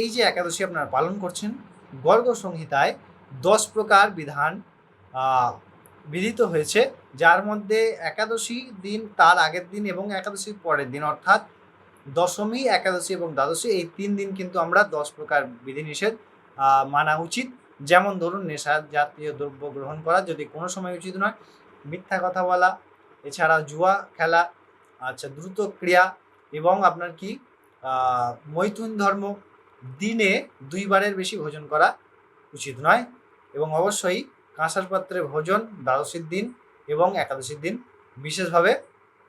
এই যে একাদশী আপনারা পালন করছেন গর্গ সংহিতায় দশ প্রকার বিধান বিধিত হয়েছে, যার মধ্যে একাদশী দিন তার আগের দিন এবং একাদশীর পরের দিন, অর্থাৎ দশমী, একাদশী এবং দ্বাদশী, এই তিন দিন কিন্তু আমরা দশ প্রকার বিধিনিষেধ মানা উচিত। যেমন ধরুন, নেশা জাতীয় দ্রব্য গ্রহণ করা, যদি কোনো সময় উচিত নয়। মিথ্যা কথা বলা এছাড়া জুয়া খেলা আচ্ছা দ্রুত ক্রিয়া এবং আপনার কি মৈথুন ধর্ম দিনে দুইবারের বেশি ভোজন করা উচিত নয় এবং অবশ্যই কাঁসার পাত্রে ভোজন, দ্বাদশীর দিন এবং একাদশীর দিন বিশেষভাবে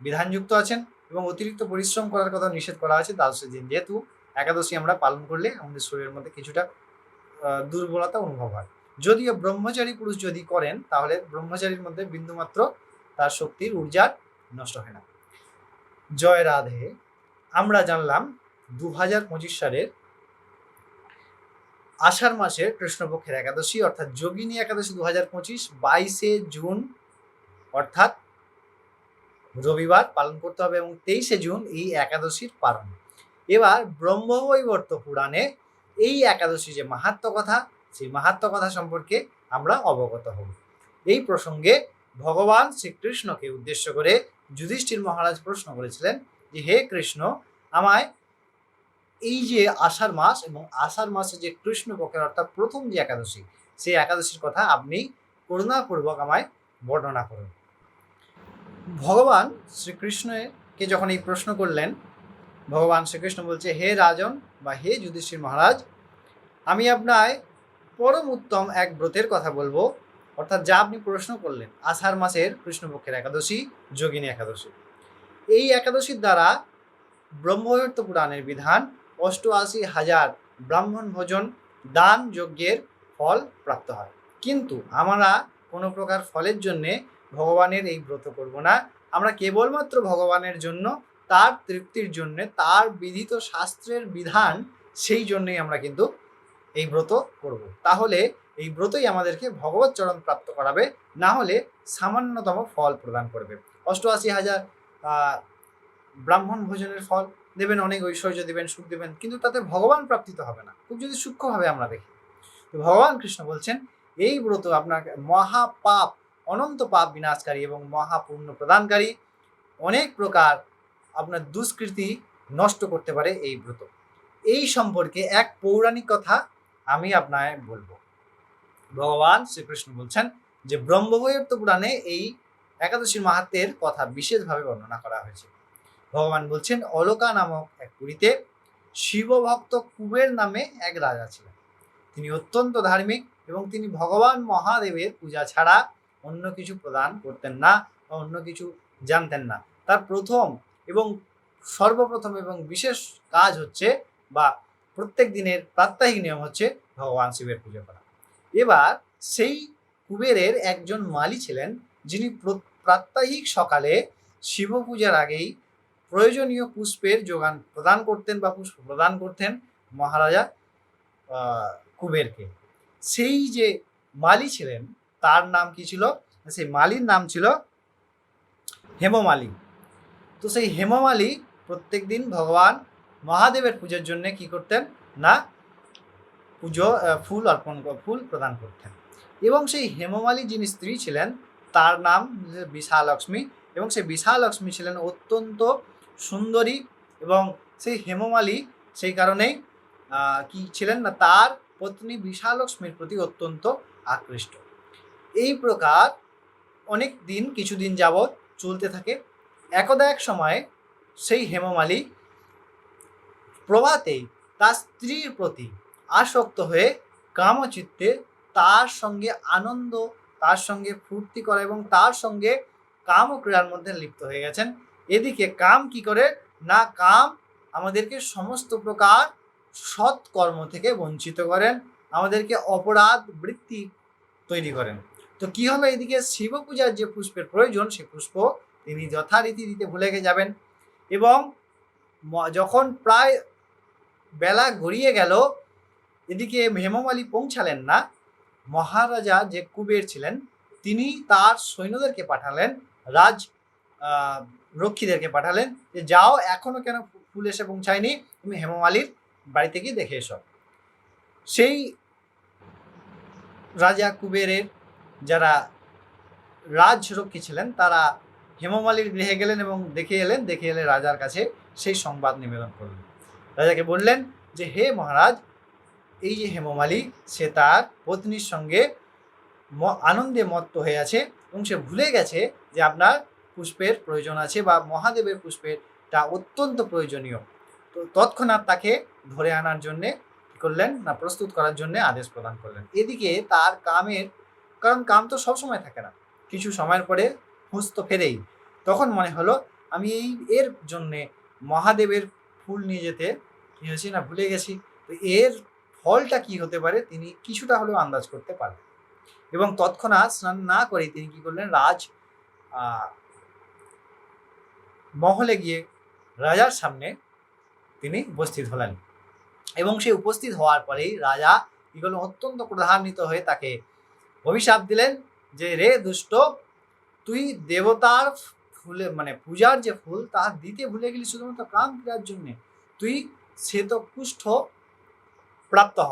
বিধানযুক্ত আছেন এবং অতিরিক্ত পরিশ্রম করার কথা নিষেধ করা আছে দ্বাদশীর দিন। যেহেতু একাদশী আমরা পালন করলে আমাদের শরীরের মধ্যে কিছুটা দুর্বলতা অনুভব হয়। যদিও ব্রহ্মচারী পুরুষ যদি করেন, তাহলে ব্রহ্মচারীর মধ্যে বিন্দুমাত্র তার শক্তির ঊর্জার নষ্ট হয় না। জয় রাধে। আমরা জানলাম দু হাজার পঁচিশ সালের আষাঢ় মাসের কৃষ্ণপক্ষের একাদশী, অর্থাৎ যোগিনী একাদশী দু হাজার পঁচিশ, বাইশে জুন, অর্থাৎ রবিবার পালন করতে হবে এবং তেইশে জুন এই একাদশীর পালন। এবার ব্রহ্মবৈবর্ত পুরাণে এই একাদশী যে মাহাত্ম কথা, সেই মাহাত্ম কথা সম্পর্কে আমরা অবগত হব। এই প্রসঙ্গে ভগবান শ্রীকৃষ্ণকে উদ্দেশ্য করে যুধিষ্ঠির মহারাজ প্রশ্ন করেছিলেন যে, হে কৃষ্ণ, আমায় এই যে আষাঢ় মাস এবং আষাঢ় মাসে যে কৃষ্ণ পক্ষের অর্থাৎ প্রথম যে একাদশী, সেই একাদশীর কথা আপনি করুণাপূর্বক আমায় বর্ণনা করুন। ভগবান শ্রীকৃষ্ণকে যখন এই প্রশ্ন করলেন, ভগবান শ্রীকৃষ্ণ বলছে, হে রাজন বা হে যুধিষ্ঠির মহারাজ, আমি আপনায় পরম উত্তম এক ব্রতের কথা বলব। অর্থাৎ যা আপনি প্রশ্ন করলেন, আষাঢ় মাসের কৃষ্ণপক্ষের একাদশী, যোগিনী একাদশী। এই একাদশীর দ্বারা ব্রহ্মহত্য পুরাণের বিধান অষ্টআশি হাজার ব্রাহ্মণ ভোজন দান যজ্ঞের ফল প্রাপ্ত হয়। কিন্তু আমরা কোনো প্রকার ফলের জন্যে ভগবানের এই ব্রত করব না। আমরা কেবলমাত্র ভগবানের জন্য, তার তৃপ্তির জন্যে, তার বিধিত শাস্ত্রের বিধান, সেই জন্যই আমরা কিন্তু এই ব্রত করব। তাহলে এই ব্রতই আমাদেরকে ভগবত চরণ প্রাপ্ত করাবে, না হলে সামান্যতম ফল প্রদান করবে। অষ্টআশি হাজার ব্রাহ্মণ ভোজনের ফল দেবেন অনেক ঐশ্বর্য দেবেন, সুখ দেবেন, কিন্তু তাতে ভগবান প্রাপ্তি তো হবে না। খুব যদি সূক্ষ্মভাবে আমরা দেখি, তো ভগবান কৃষ্ণ বলছেন, এই ব্রত আপনাকে মহাপাপ, অনন্ত পাপ বিনাশকারী এবং মহাপুণ্য প্রদানকারী, অনেক প্রকার আপনার দুষ্কৃতি নষ্ট করতে পারে এই ব্রত। এই সম্পর্কে এক পৌরাণিক কথা আমি আপনায় বলব। ভগবান শ্রীকৃষ্ণ বলছেন যে ব্রহ্মবৈবর্ত পুরাণে এই একাদশীর মাহাত্মের কথা বিশেষভাবে বর্ণনা করা হয়েছে। ভগবান বলছেন, অলকা নামক এক পুরীতে শিবভক্ত কুবের নামে এক রাজা ছিলেন। তিনি অত্যন্ত ধার্মিক এবং তিনি ভগবান মহাদেবের পূজা ছাড়া অন্য কিছু প্রদান করতেন না বা অন্য কিছু জানতেন না। তার প্রথম এবং সর্বপ্রথম এবং বিশেষ কাজ হচ্ছে বা প্রত্যেক দিনের প্রাত্যহিক নিয়ম হচ্ছে ভগবান শিবের পুজো করা। এবার সেই কুবেরের একজন মালি ছিলেন যিনি প্র- প্রাত্যহিক সকালে শিব পূজার আগেই প্রয়োজনীয় পুষ্পের যোগান প্রদান করতেন বা পুষ্প প্রদান করতেন মহারাজা কুবেরকে। সেই যে মালি ছিলেন, তার নাম কি ছিল? সেই মালির নাম ছিল হেমমালি। তো সেই হেমমালি প্রত্যেক দিন ভগবান মহাদেবের পুজোর জন্য কি করতেন? না, পুজো ফুল অর্পণ ফুল প্রদান করতেন। এবং সেই হেমমালি যিনি স্ত্রী ছিলেন, তার নাম বিশালক্ষ্মী। এবং সেই বিশালক্ষ্মী ছিলেন অত্যন্ত সুন্দরী এবং সেই হেমমালি সেই কারণেই কি ছিলেন না, তার পত্নী বিশালক্ষ্মীর প্রতি অত্যন্ত আকৃষ্ট। এই প্রকার অনেক দিন, কিছুদিন যাবৎ চলতে থাকে। একদা এক সময় সেই হেমমালি প্রভাতেই তার স্ত্রীর প্রতি আসক্ত হয়ে কামচিত্তে তার সঙ্গে আনন্দ, তার সঙ্গে ফুর্তি করা এবং তার সঙ্গে কাম ক্রীড়ার মধ্যে লিপ্ত হয়ে গেছেন। এদিকে কাম কি করে? না, কাম আমাদেরকে সমস্ত প্রকার সৎ কর্ম থেকে বঞ্চিত করেন, আমাদেরকে অপরাধ বৃত্তি তৈরি করেন। তো কি হবে এদিকে? শিব পূজার যে পুষ্পের প্রয়োজন, সে পুষ্প তিনি যথারীতি দিতে ভুলে যাবেন। এবং যখন প্রায় বেলা গড়িয়ে গেল, এদিকে হেমমালি পৌঁছালেন না। মহারাজা যে কুবের ছিলেন, তিনি তার সৈন্যদেরকে পাঠালেন। রাজ রক্ষীদেরকে পাঠালেন যে, যাও, এখনও কেন ফুল এসে পৌঁছায়নি? তুমি হেমমালির বাড়িতে গিয়ে দেখে এসো। সেই রাজা কুবেরের যারা রাজরক্ষী ছিলেন, তারা হেমমালির গৃহে গেলেন এবং দেখে এলেন, দেখে এলে রাজার কাছে সেই সংবাদ নিবেদন করলেন। রাজাকে বললেন যে, হে মহারাজ, এই যে হেমমালি, সে তার পত্নীর সঙ্গে আনন্দে মত্ত হয়ে আছে এবং সে ভুলে গেছে যে, আপনার পুষ্পের প্রয়োজন আছে বা মহাদেবের পুষ্পেরটা অত্যন্ত প্রয়োজনীয়। তো তৎক্ষণাৎ তাকে ধরে আনার জন্যে করলেন না, প্রস্তুত করার জন্য আদেশ প্রদান করলেন। এদিকে তার কামের, কারণ কাম তো সবসময় থাকে না, কিছু সময়ের পরে হুঁশ তো ফেরেই। তখন মনে হলো, আমি এই এর জন্যে মহাদেবের ফুল নিয়ে যেতে কি হয়েছি না, ভুলে গেছি। তো এর ফলটা কি হতে পারে, তিনি কিছুটা হলেও আন্দাজ করতে পারেন এবং তৎক্ষণাৎ স্নান না করে তিনি কি করলেন, রাজ মহলে গিয়ে রাজার সামনে তিনি উপস্থিত হলেন। এবং সে উপস্থিত হওয়ার পরেই রাজা কি করলেন অত্যন্ত ক্রধান্বিত হয়ে তাকে অভিশাপ দিলেন যে, রে দুষ্ট, তুই দেবতার ফুলে মানে পূজার যে ফুল, তা দিতে ভুলে গেলি শুধুমাত্র কাম ক্রিয়ার জন্যে। তুই সে তো কুষ্ঠ প্রাপ্ত হ।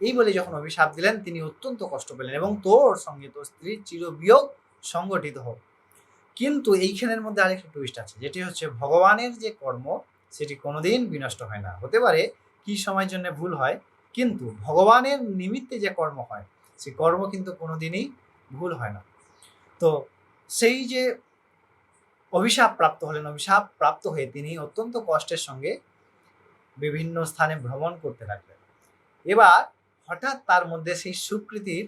এই বলে যখন অভিশাপ দিলেন, তিনি অত্যন্ত কষ্ট পেলেন এবং তোর সঙ্গে তোর স্ত্রীর চিরবিয়োগ সংগঠিত হোক। কিন্তু এইখানের মধ্যে আরেকটা টুইস্ট আছে, যেটি হচ্ছে ভগবানের যে কর্ম, সেটি কোনোদিন বিনষ্ট হয় না। হতে পারে কি সময়ের জন্য ভুল হয়, কিন্তু ভগবানের নিমিত্তে যে কর্ম হয় সেই কর্ম কিন্তু কোনোদিনই ভুল হয় না। তো সেই যে অভিশাপ প্রাপ্ত হলেন, অভিশাপ প্রাপ্ত হয়ে তিনি অত্যন্ত কষ্টের সঙ্গে বিভিন্ন স্থানে ভ্রমণ করতে লাগলেন। এবার হঠাৎ তার মধ্যে সেই সুকৃতির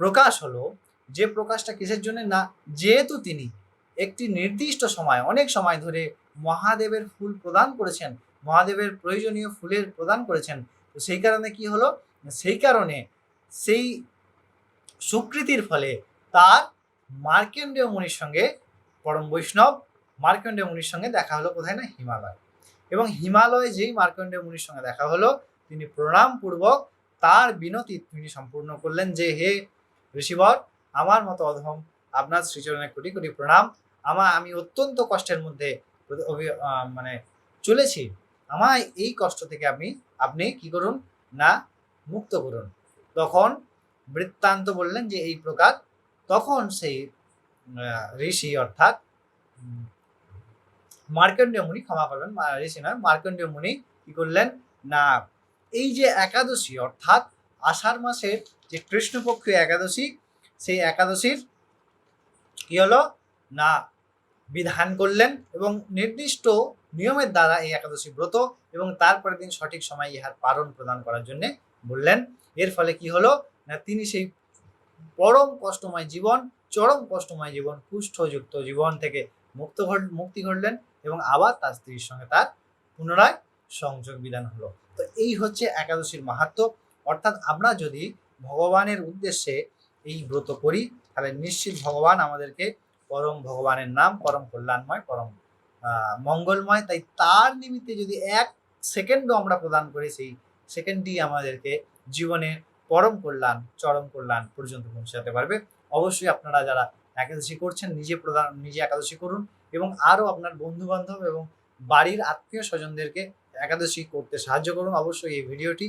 প্রকাশ হলো যে প্রকাশটা কিসের জন্য? না, যেহেতু তিনি একটি নির্দিষ্ট সময়, অনেক সময় ধরে মহাদেবের ফুল প্রদান করেছেন, মহাদেবের প্রয়োজনীয় ফুলের প্রদান করেছেন, তো সেই কারণে কি হলো? সেই কারণে সেই সুকৃতির ফলে তার মার্কেন্ডীয় মুনির সঙ্গে পরম বৈষ্ণব মার্কেন্ডীয় মুনির সঙ্গে দেখা হলো কোথায় না? হিমালয়। এবং হিমালয়ে যেই মার্কেন্ডীয় মুনির সঙ্গে দেখা হলো, তিনি প্রণামপূর্বক তার বিনতি তিনি সম্পূর্ণ করলেন যে, হে ঋষিবর আমার মতো অধম আপনার শ্রীচরণে কোটি কোটি প্রণাম। আমার আমি অত্যন্ত কষ্টের মধ্যে মানে চলেছি। আমায় এই কষ্ট থেকে আপনি আপনি কি করুন? না মুক্ত করুন। তখন বৃত্তান্ত বললেন যে এই প্রকার তখন সেই ঋষি অর্থাৎ উম, মুনি ক্ষমা করবেন ঋষি নয় মার্কণ্ডেয় মুনি কি করলেন? না এই যে একাদশী অর্থাৎ আষাঢ় মাসের যে কৃষ্ণপক্ষীয় একাদশী সেই একাদশীর কি হলো? না, বিধান করলেন এবং নির্দিষ্ট নিয়মের দ্বারা এই একাদশী ব্রত এবং তারপরের দিন সঠিক সময় ইহার পালন প্রদান করার জন্য বললেন। এর ফলে কি হলো? না, তিনি সেই পরম কষ্টময় জীবন, চরম কষ্টময় জীবন, কুষ্ঠযুক্ত জীবন থেকে মুক্ত মুক্তি ঘটলেন এবং আবার তার স্ত্রীর সঙ্গে তার পুনরায় সংযোগ বিধান হলো। তো এই হচ্ছে একাদশীর মাহাত্ম অর্থাৎ আমরা যদি ভগবানের উদ্দেশ্যে এই ব্রত করি, তাহলে নিশ্চিত ভগবান আমাদেরকে পরম ভগবানের নাম, পরম কল্যাণময়, পরম মঙ্গলময়। তাই তার নিমিত্তে যদি এক সেকেন্ডও আমরা প্রদান করি, সেই সেকেন্ডটি আমাদেরকে জীবনে পরম কল্যাণ, চরম কল্যাণ পর্যন্ত পৌঁছাতে পারবে। অবশ্যই আপনারা যারা একাদশী করছেন, নিজে প্রদান, নিজে একাদশী করুন এবং আরও আপনার বন্ধু বান্ধব এবং বাড়ির আত্মীয় স্বজনদেরকে একাদশী করতে সাহায্য করুন। অবশ্যই এই ভিডিওটি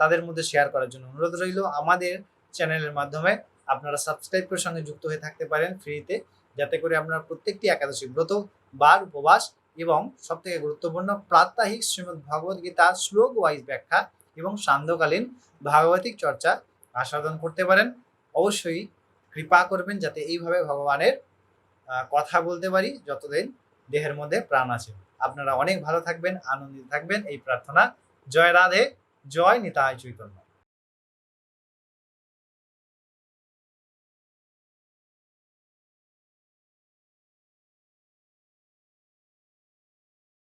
তাদের মধ্যে শেয়ার করার জন্য অনুরোধ রইল। আমাদের চ্যানেলের মাধ্যমে আপনারা সাবস্ক্রাইব করে সঙ্গে যুক্ত হয়ে থাকতে পারেন ফ্রিতে যাতে করে আপনারা প্রত্যেকটি একাদশী ব্রত, বার, উপবাস এবং সবথেকে গুরুত্বপূর্ণ প্রাত্যহিক শ্রীমদ্ ভগবদ গীতার শ্লোক ওয়াইজ ব্যাখ্যা এবং সান্ধ্যকালীন ভাগবতিক চর্চা আস্বাদন করতে পারেন। অবশ্যই কৃপা করবেন যাতে এইভাবে ভগবানের কথা বলতে পারি যতদিন দেহের মধ্যে প্রাণ আছে। আপনারা অনেক ভালো থাকবেন, আনন্দিত থাকবেন, এই প্রার্থনা। জয় রাধে, জয় নিতাই চৈতন্য।